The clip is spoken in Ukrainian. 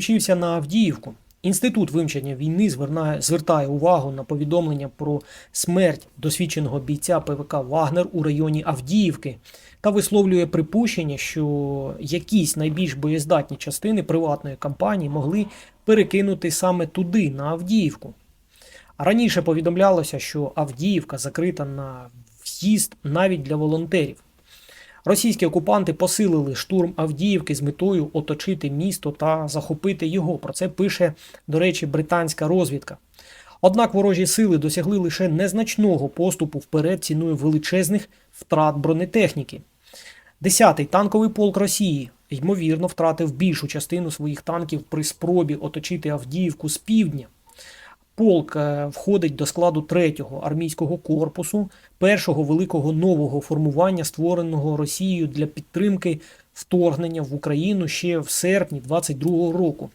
Включився на Авдіївку. Інститут вивчення війни звернає, звертає увагу на повідомлення про смерть досвідченого бійця ПВК Вагнер у районі Авдіївки та висловлює припущення, що якісь найбільш боєздатні частини приватної компанії могли перекинути саме туди, на Авдіївку. Раніше повідомлялося, що Авдіївка закрита на в'їзд навіть для волонтерів. Російські окупанти посилили штурм Авдіївки з метою оточити місто та захопити його. Про це пише, до речі, британська розвідка. Однак ворожі сили досягли лише незначного поступу вперед ціною величезних втрат бронетехніки. Десятий танковий полк Росії ймовірно втратив більшу частину своїх танків при спробі оточити Авдіївку з півдня. Полк е, входить до складу 3-го армійського корпусу, першого великого нового формування, створеного Росією для підтримки вторгнення в Україну ще в серпні 22-го року.